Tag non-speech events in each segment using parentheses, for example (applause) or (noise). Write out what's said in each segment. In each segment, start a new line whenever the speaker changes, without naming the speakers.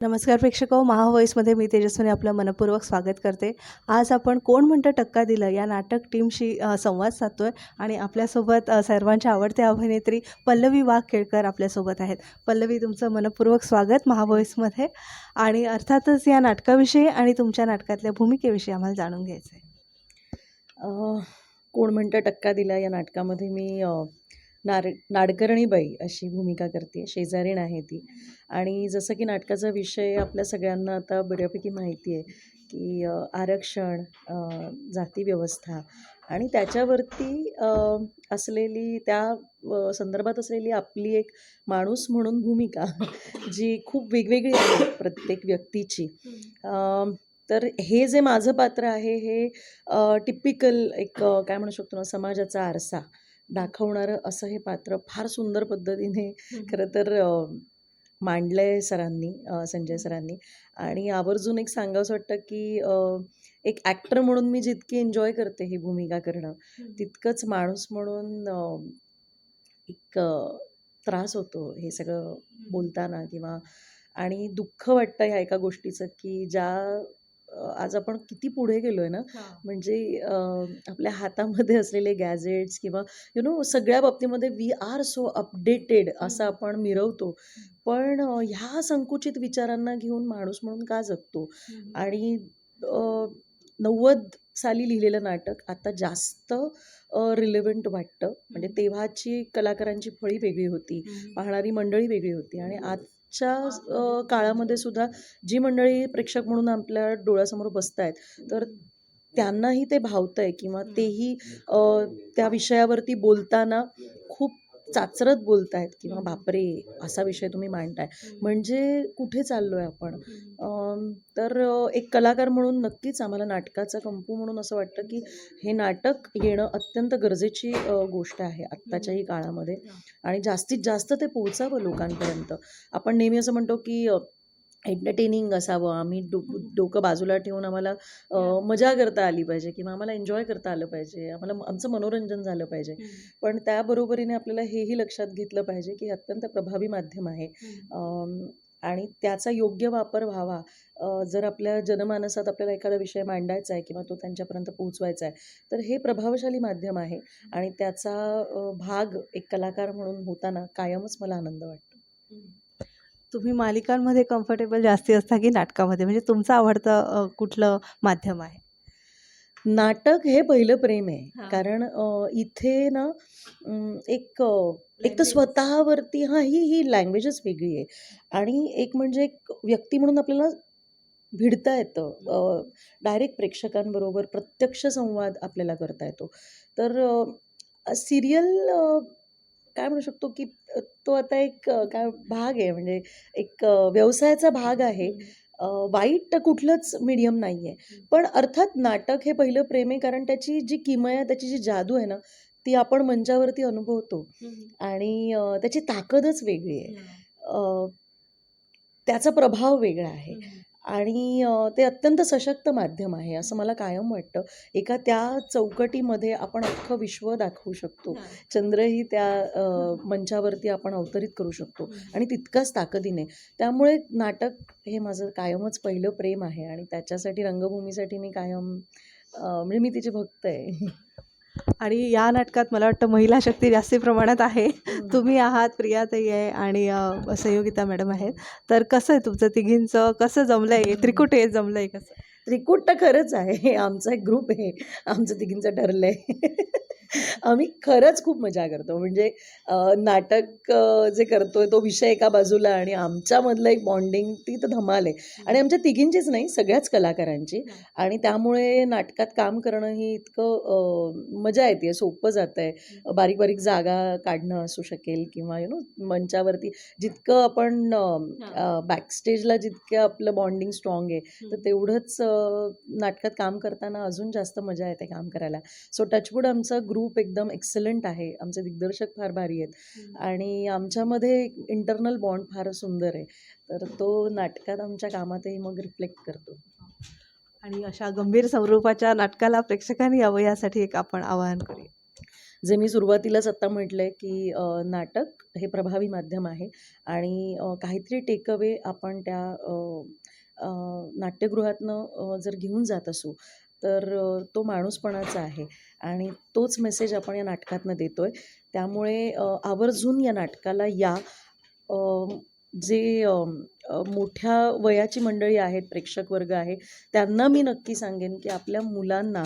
नमस्कार प्रेक्षक हो, महावॉईसमध्ये मी तेजस्विनी आपलं मनपूर्वक स्वागत करते. आज आपण कोण म्हणतं टक्का दिलं या नाटक टीमशी संवाद साधतो आहे आणि आपल्यासोबत सर्वांच्या आवडत्या अभिनेत्री पल्लवी वाघ केळकर आपल्यासोबत आहेत. पल्लवी तुमचं मनपूर्वक स्वागत महावॉईसमध्ये आणि अर्थातच या नाटकाविषयी आणि तुमच्या नाटकातल्या भूमिकेविषयी आम्हाला जाणून घ्यायचं आहे
कोण म्हणतं टक्का दिला या नाटकामध्ये मी नार नाडकर्णीबाई अशी भूमिका करते. शेजारीण आहे ती. आणि जसं की नाटकाचा विषय आपल्या सगळ्यांना आता बऱ्यापैकी माहिती आहे की आरक्षण जाती व्यवस्था आणि त्याच्यावरती असलेली त्या संदर्भात असलेली आपली एक माणूस म्हणून भूमिका जी खूप वेगवेगळी आहे प्रत्येक व्यक्तीची. तर हे जे माझं पात्र आहे हे टिपिकल एक काय म्हणू शकतो ना समाजाचा आरसा. दाखवणारं असं हे पात्र फार सुंदर पद्धतीने खरं तर मांडलं आहे सरांनी अ, संजय सरांनी. आणि आवर्जून एक सांगावंसं वाटतं की अ, एक ॲक्टर म्हणून मी जितकी एन्जॉय करते ही भूमिका करणं तितकंच माणूस म्हणून अ, एक अ, त्रास होतो हे सगळं बोलताना किंवा आणि दुःख वाटतं ह्या एका गोष्टीचं की ज्या आज आपण किती पुढे गेलोय ना म्हणजे अ, आपल्या हातामध्ये असलेले गॅजेट्स किंवा यु नो सगळ्या बाबतीमध्ये वी आर सो अपडेटेड असं आपण मिरवतो. पण अ, ह्या संकुचित विचारांना घेऊन माणूस म्हणून का जगतो? आणि नव्वद साली लिहिलेलं नाटक आता जास्त रिलेव्हंट वाटतं. म्हणजे तेव्हाची कलाकारांची फळी वेगळी होती. पाहणारी मंडळी वेगळी होती. आणि आजच्या काळामध्ये सुद्धा जी मंडळी प्रेक्षक म्हणून आपल्या डोळ्यासमोर बसत आहेत तर त्यांनाही ते भावतंय किंवा तेही त्या विषयावरती बोलताना खूप चाचरत बोलतायत किंवा बापरे असा विषय तुम्ही मांडताय. म्हणजे कुठे चाललोय आपण? अम, तर एक कलाकार म्हणून नक्कीच आम्हाला नाटकाचा कंपू म्हणून असं वाटतं की हे नाटक येणं अत्यंत गरजेची गोष्ट आहे आत्ताच्याही काळामध्ये. आणि जास्तीत जास्त ते पोहोचावं लोकांपर्यंत. आपण नेहमी असं म्हणतो की एंटरटेनिंग असावं आम्ही डो डोकं बाजूला ठेवून आम्हाला मजा करता आली पाहिजे किंवा आम्हाला एन्जॉय करता आलं पाहिजे आम्हाला आमचं मनोरंजन झालं पाहिजे. पण त्याबरोबरीने आपल्याला हेही लक्षात घेतलं पाहिजे की अत्यंत प्रभावी माध्यम आहे. आणि त्याचा योग्य वापर व्हावा. जर आपल्या जनमानसात आपल्याला एखादा विषय मांडायचा आहे किंवा तो त्यांच्यापर्यंत पोहोचवायचा आहे तर हे प्रभावशाली माध्यम आहे आणि त्याचा भाग एक कलाकार म्हणून होताना कायमच मला आनंद वाटतो.
तुम्ही मालिकांमध्ये कम्फर्टेबल जास्ती असता की नाटकामध्ये? म्हणजे तुमचं आवडतं कुठलं माध्यम आहे?
नाटक हे पहिलं प्रेम आहे. कारण इथे ना एक एक तर. स्वतःवरती हां ही ही लँग्वेजच वेगळी आहे. आणि एक म्हणजे एक व्यक्ती म्हणून आपल्याला भिडता येतं. डायरेक्ट प्रेक्षकांबरोबर प्रत्यक्ष संवाद आपल्याला करता येतो. तर सिरियल काय म्हणू शकतो की तो आता एक काय भाग आहे म्हणजे एक व्यवसायाचा भाग आहे. वाईट कुठलंच मीडियम नाही आहे पण अर्थात नाटक हे पहिलं प्रेम आहे कारण त्याची जी किमया त्याची जी जादू आहे ना ती आपण मंचावरती अनुभवतो. आणि त्याची ताकदच वेगळी आहे. त्याचा प्रभाव वेगळा आहे. आणि ते अत्यंत सशक्त माध्यम आहे असं मला कायम वाटतं. एका त्या चौकटीमध्ये आपण अख्खं विश्व दाखवू शकतो. चंद्रही त्या मंचावरती आपण अवतरित करू शकतो आणि तितकाच ताकदीने. त्यामुळे नाटक हे माझं कायमच पहिलं प्रेम आहे आणि त्याच्यासाठी रंगभूमीसाठी मी कायम म्हणजे मी तिची भक्त आहे.
आणि या नाटकात मला वाटतं महिला शक्ती जास्ती प्रमाणात आहे. तुम्ही आहात प्रियाताई आहे आणि अ, संयोगिता मॅडम आहेत. तर कसं आहे तुमचं तिघींचं? कसं जमलं आहे त्रिकुट हे जमलं आहे कसं?
त्रिकूट तर खरंच आहे. आमचा एक ग्रुप आहे. आमचं तिघींचं ठरलं आहे (laughs) आम्ही खरंच खूप मजा करतो. म्हणजे नाटक जे करतोय तो विषय एका बाजूला आणि आमच्यामधलं एक बॉन्डिंग ती तर धमाल आहे. आणि आमच्या तिघींचीच नाही सगळ्याच कलाकारांची. आणि त्यामुळे नाटकात काम करणं ही इतकं मजा येते सोपं जातं आहे बारीक बारीक जागा काढणं असू शकेल किंवा यु नो मंचावरती जितकं आपण बॅकस्टेजला जितकं आपलं बॉन्डिंग स्ट्रॉंग आहे तर तेवढंच नाटकात काम करताना अजून जास्त मजा येते काम करायला. सो टचवूड आमचा ग्रुप एकदम एक्सलंट आहे. आमचे दिग्दर्शक फार भारी आहेत. आणि आमच्यामध्ये इंटरनल बॉन्ड फार सुंदर आहे. तर तो नाटकात आमच्या कामातही मग रिफ्लेक्ट करतो.
आणि अशा गंभीर स्वरूपाच्या नाटकाला प्रेक्षकांनी यावं यासाठी एक आपण आवाहन करूया.
जे मी सुरुवातीलाच आत्ता म्हटलं आहे की नाटक हे प्रभावी माध्यम आहे. आणि काहीतरी टेकअवे आपण त्या नाट्यगृहातनं जर घेऊन जात असू तर तो माणूसपणाचा आहे. आणि तोच मेसेज आपण या नाटकातनं देतो आहे त्यामुळे आवर्जून या नाटकाला या. जे मोठ्या वयाची मंडळी आहेत प्रेक्षक वर्ग आहे त्यांना मी नक्की सांगेन की आपल्या मुलांना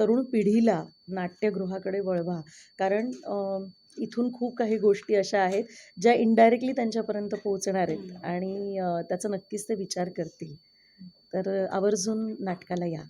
तरुण पिढीला नाट्यगृहाकडे वळवा. कारण इथून खूप काही गोष्टी अशा आहेत ज्या इनडायरेक्टली त्यांच्यापर्यंत पोहोचणार आहेत. आणि त्याचा नक्कीच ते विचार करतील. तर आवर्जून नाटकाला या.